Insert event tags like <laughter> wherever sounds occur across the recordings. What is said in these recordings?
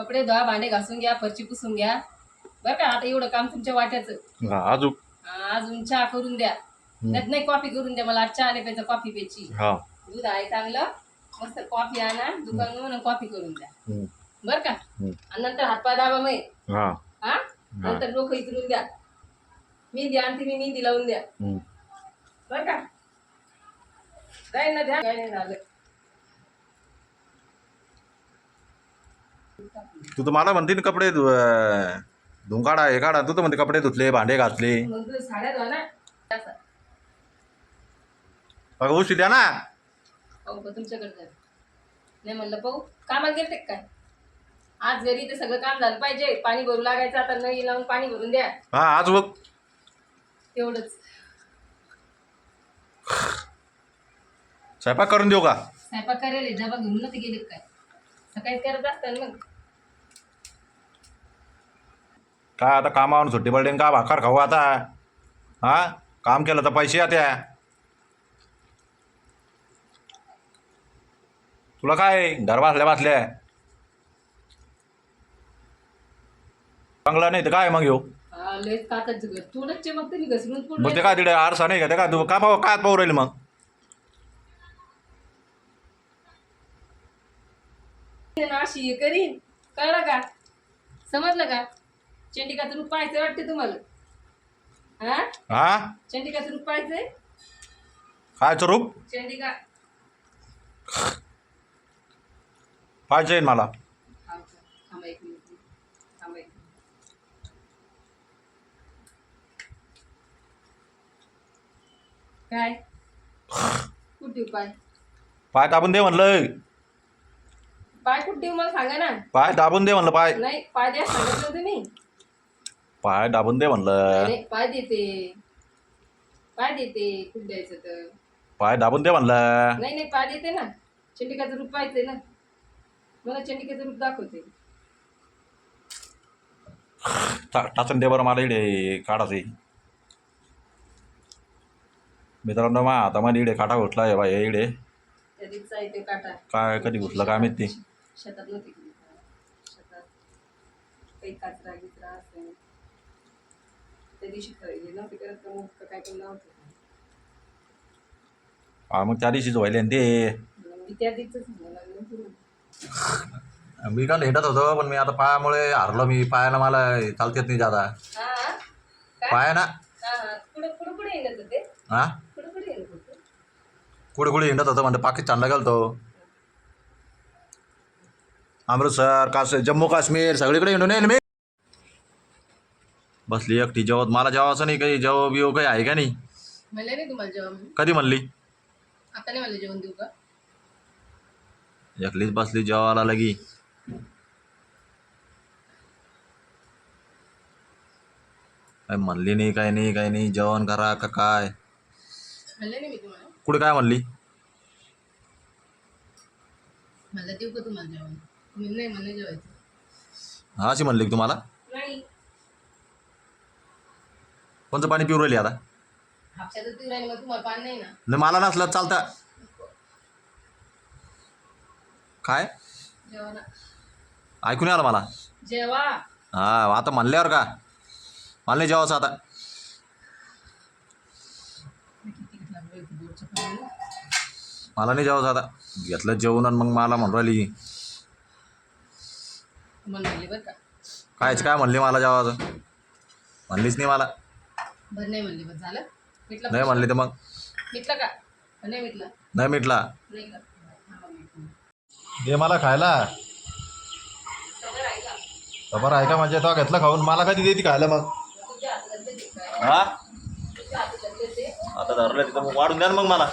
कपडे धुवा भांडे घासून घ्या फरची पुसून घ्या. बरं का आता एवढं काम तुमच्या वाट्याचं. हा अजून हा, अजून चहा करून द्या. त्यात नाही कॉफी करून द्या मला आज चहा नाही प्यायचा कॉफी प्यायची. हा. दूध आहे चांगलं. मस्त कॉफी आणा दुकान कॉफी करून द्या. हम्म. बरं का? हम्म. आणि नंतर हातपाय दाबा मग हा. हा? नंतर डोकं इचलून द्या. मेहंदी आणते मी मेहंदी लावून द्या. हम्म. बरं का? जाईल ना द्या नाही झालं. तू तर मला म्हणते ना कपडे धु- अं, धुवून काढा हे काढा. तू तर म्हणते कपडे धुतले भांडे असं. अगं उशी द्या ना. पाहू का तुमच्याकडे. नाही म्हणलं पाहू. कामाला गेलते का काय? आज घरी ते सगळं काम झालं पाहिजे. पाणी भरू लागायचं आता नळी लावून पाणी भरून द्या. हा आज बघ. तेवढंच स्वयंपाक करून देऊ का? स्वयंपाक करायला डबा घेऊन नव्हते गेले का काय? सकाळी करत असतात मग. काय आता कामावरून सुट्टी पडली का भाकर खाऊ आता? हा? काम केलं तर पैसे येत्या. तुला काय घर बसल्या बसल्या? चांगला नाही तर काय मग येऊ मग ते काय तिकडे आरसा नाही का? ते काय तू का पाहू काय पाहू राहील मग? अशी करीन. कळलं का? समजलं का? चंडिकाचं रूप पाहायचं वाटते तुम्हाला? हा? हा? चंडिकाचं रूप पाहायचंय? काय रूप? चंडिका. पाहिजे मला. थांबा एक मिनिट. थांबा एक मिनिट. काय? कुठे पाय? पाय दाबून दे म्हणलं. पाय कुठे मला सांगा ना. पाय दाबून दे म्हणलं पाय. नाही पाय द्या सांगितलं तुम्ही पाय दाबून दे म्हणलं. पाय देते. पाय देते कुठे द्यायचं तर. पाय दाबून दे म्हणलं. नाही नाही पाय देते ना. चंडिकाचं रूप पाहिजे ना. मला चंडिकाचं रूप दाखवते. टा- टाचून दे बरं मला इडे काढाचे मित्रांनो मा आता मला इडे काटा उठला आहे बाई इडे. त्या दिवसा येते काटा? काय कधी उठलं काय माहिती? शेतात नव्हती गेली का? शेतात. काही काचरा गिचरा असं त्या दिवशी खरेदी नव्हती करत तर मग काय पण नव्हतं. हा मग त्या दिवशीच व्हायले ना ते. मी त्या दिवशीच म्हणायला लागले तुला मी काल हिंडत होतो पण मी आता पायामुळे हारलो मी. पायानं मला चालता येत नाही जादा. हा काय? पाय ना हा हा. पुढे पुढे पुढे येणं होते? हा? कुठे कुठे हिंडत होतो? म्हणजे पाकिस्तानला गेलतो. अमृतसर काश जम्मू काश्मीर सगळीकडे हिंडून येईल मी. बसली एकटी जेवत मला जेवायचं नाही काही जेव बिव काही आहे का नाही। म्हणले नाही तुम्हाला म्हणून. कधी म्हणली आता नाही मला जेवण देऊ का एकलीच बसली जेवायला लगी। काय म्हणली नाही काय नाही काय नाही जेवण करा का काय म्हणले नाही मी तुम्हाला कुठे काय म्हणली मला देऊ का तुम्हाला जेवण मी नाही मला जेवायचं हा अशी म्हणली का तुम्हाला कोणचं पाणी पिऊ राहिली आता? हापशाचं तू राहिली मग तुम्हाला पाणी नाही ना? नाही मला नसलं चालतं. काय? जेवण. ऐकून आलं मला. जेवा. हा आता म्हणल्यावर का? मला नाही जेवायचं आता. मला नाही जेवायचं आता. घेतलं जेवण आणि मग मला म्हणून राहिली. तुम्हाला म्हणले बरं का. कायच काय म्हणली मला जेवायचं? म्हणलीच नाही मला. बरं नाही म्हणले बरं झालं. मिटलं नाही म्हणली तर मग. मिटलं का? नाही मिटलं? नाही मिटला. नाही का. दे मला खायला. सगळं खबर आहे का म्हणजे? तो घेतलं खाऊन. मला कधी देते खायला मग? तुझ्या हातात ते काय हा? तुझ्या ते आता धरलं तिथं मग वाढून द्या ना मग मला.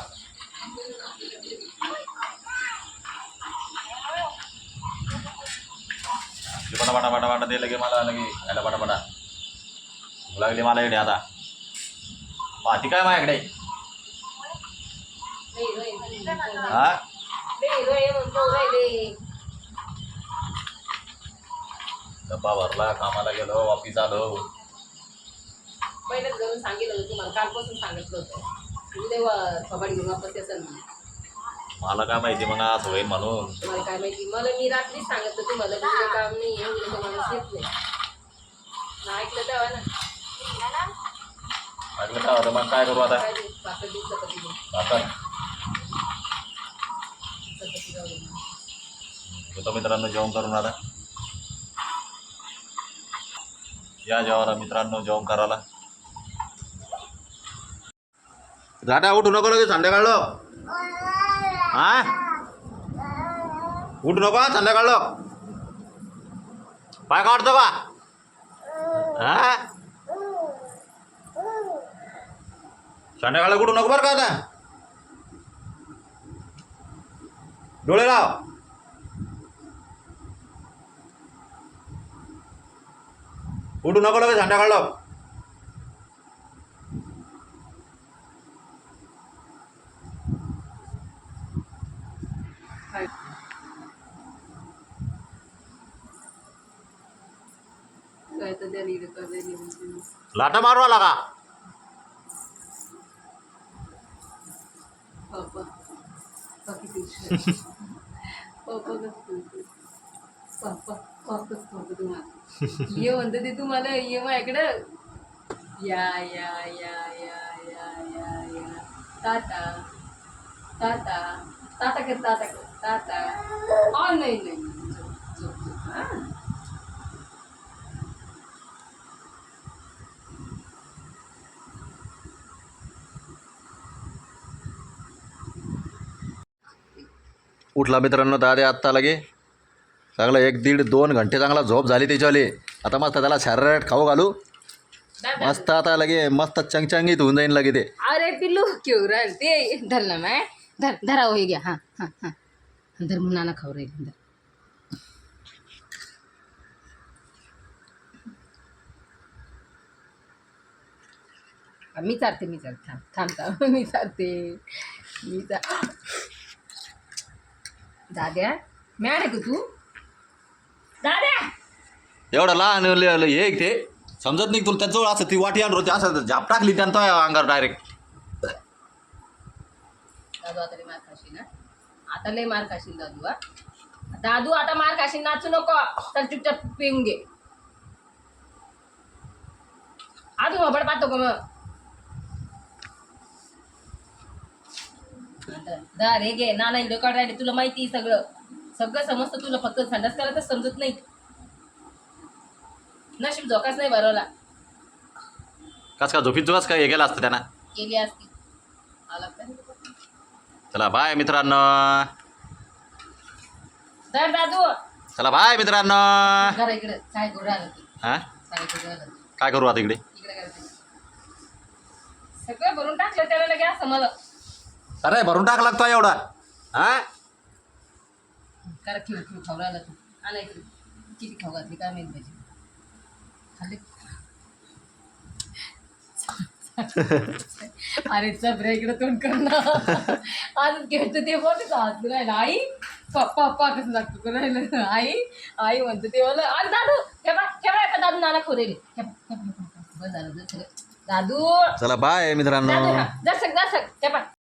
बडा बडा बडा बडा दे लगे मला लगे. खायला बडा बडा भूक लागली मला इकडे आता. पाहती काय माझ्याकडे? हा? डब्बा भरला कामाला गेलो वापिस आलो. पहिलेच घरून सांगितलं होतं तुम्हाला कालपासून सांगितलं होतं. उद्या वा- कबाडी घेऊन वापस म्हणून. मला काय माहिती मग असं होईल म्हणून. मला काय माहिती मला मी रात्री सांगितलं तुम्हाला दुसरं काम नाही आहे उद्या माणूस येत नाही. ऐकलं तेव्हा ना. म्हटलं काय होतं मग काय करू आता काय देऊ मित्रांनो जेवण करून आता या जेवायला मित्रांनो जेवण करायला दादा उठू नको लगेच संध्याकाळलं हा उठू नको हा पाय काढतो का हा संध्याकाळला कुठू नको बरं का आता डोळे लाव उठू नको लगेच संध्याकाळलं काय तर द्या लिहिलं का द्या लिहिलं. लाटा मारू आला ये म्हणतं ते तुम्हाला ये माझ्याकडं. या या या या या या या. ताता ताता ताता कर ताता कर ताता. ऑ नाही नाही झोप, झोप, झोप. हा. उठला मित्रांनो दादे आत्ता लगे. चांगला एक दीड दोन घंटे चांगला झोप झाली त्याच्याले आता मस्त त्याला शरारट खाऊ घालू. मस्त आता लगे मस्त चंगचंगीत होऊन जाईन लगे ते. अरे पिल्लू क्यों राहील ते धर ना मॅ. धर धरा होई घ्या हां हां हां. धर मुलांना खाऊ राहील धर मी चालते मी चालते थांब थांबता <laughs> मी चालते मी चा दाद्या. मॅड आहे का तू? दाद्या! एवढा लहान ल- ल- हे ते समजत नाही तुला? त्याजवळ असं ती वाटी आणून होती असं झाप टाकली त्यानं तो अंगावर डायरेक्ट दादू आता लय मार खाशील ना आता लय मार खाशील दादू हा? दादू आता मार खाशील नाचू नको. चल चुपचाप पिऊन घे. आदू मग पाहतो का मग? दर हे घे नाना रेकॉर्ड राहिले तुला माहिती आहे सगळं. सगळं समजतं तुला फक्त संडास करायचं समजत नाही. नशीब झोकाच नाही भरवला. कस का झोपीत कस काय हे गेलं असतं त्यांना? गेली असती. आला का? चला बाय मित्रांनो. दर दादू. चला बाय मित्रांनो. इकडे. काय करू राहिलं तू हा? काय करू राहिलं तू? काय करू आता इकडे? इकडे करायचं सगळं भरून टाकलं त्याला लगे असं मला. अरे भरून टाक लागतो एवढा. हा? करा खिळ खिळ खाऊ राहिला तू. आणा इकडे. किती खाऊ घातली काय माहिती पाहिजे खाल्ले? अरे इकडे तोंड कर ना आज घेतो ते बोलते राहिला. आई पप्पा पप्पा कसं लागतो राहिलं? आई आई म्हणतो ते बोल अरे दादू हे बा हे बा एका दादू नाना खोरेले झालं. दादू. चला बाय मित्रांनो. दर्शक दर्शक बा